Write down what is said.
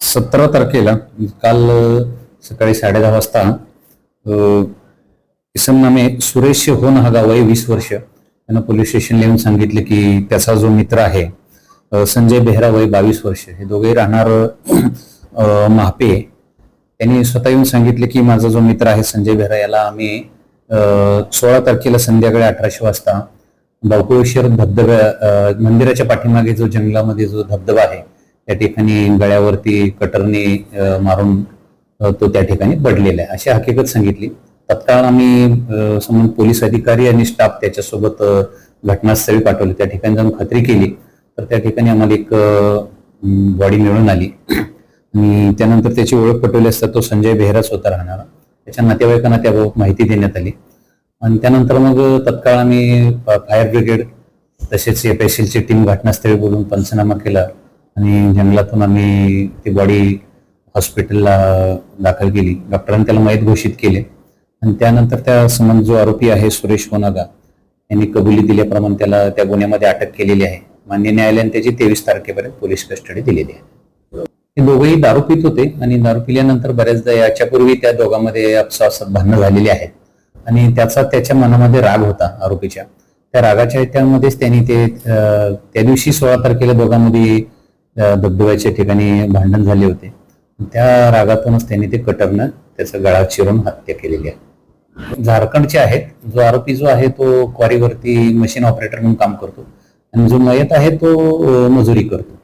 सतरा तारखेला काल सकाळी सकाळी साडेदहा वाजता किसन नामे सुरेश होन हा गाव आहे वीस वर्ष. त्यांना पोलीस स्टेशनला येऊन सांगितले की त्याचा जो मित्र आहे संजय बेहरा वय बावीस वर्ष. हे दोघे राहणार महापे. त्यांनी स्वतः येऊन सांगितले की माझा जो मित्र आहे संजय बेहरा याला आम्ही सोळा तारखेला संध्याकाळी अठराशे वाजता बावकुळेश्वर धबधब्या मंदिराच्या पाठीमागे जो जंगलामध्ये जो धबधबा आहे त्या ठिकाणी गळ्यावरती कटरने मारून तो त्या ठिकाणी पडलेला आहे. अशी हकीकत सांगितली. तत्काळ आम्ही समोर पोलीस अधिकारी आणि स्टाफ त्याच्यासोबत घटनास्थळी पाठवले. त्या ठिकाणी जाऊन खात्री केली. तर त्या ठिकाणी आम्हाला एक बॉडी मिळून आली. आणि त्यानंतर त्याची ओळख पटवली असता तो संजय बेहराच होता राहणारा. त्याच्या नातेवाईकांना त्याबाबत माहिती देण्यात आली. आणि त्यानंतर मग तत्काळ आम्ही फायर ब्रिगेड तसेच एफ एस ची टीम घटनास्थळी बोलून पंचनामा केला. आणि जंगलातून आम्ही ती बॉडी हॉस्पिटलला दाखल केली. डॉक्टरांनी त्याला मयत घोषित केले. आणि त्यानंतर त्या संबंध जो आरोपी आहे सुरेश होनागा यांनी कबुली दिल्याप्रमाणे त्याला त्या गुन्ह्यामध्ये अटक केलेली आहे. मान्य न्यायालयाने त्याची तेवीस तारखेपर्यंत पोलीस कस्टडी दिलेली आहे. हे दोघेही दारू पित होते आणि दारू पिल्यानंतर बऱ्याचदा याच्यापूर्वी त्या दोघांमध्ये आपसासात भांडणं झालेली आहेत. आणि त्याचा त्याच्या मनामध्ये राग होता आरोपीच्या. त्या रागाच्या त्यामध्येच त्यांनी ते त्या दिवशी सोळा तारखेला दोघांमध्ये धबधब्याच्या ठिकाणी भांडण झाले होते. त्या रागातूनच त्यांनी ते कटरनं त्याचा गळा चिरून हत्या केलेली आहे. झारखंडचे आहेत जो आरोपी जो आहे तो क्वारीवरती मशीन ऑपरेटर म्हणून काम करतो. आणि जो मयत आहे तो मजुरी करतो.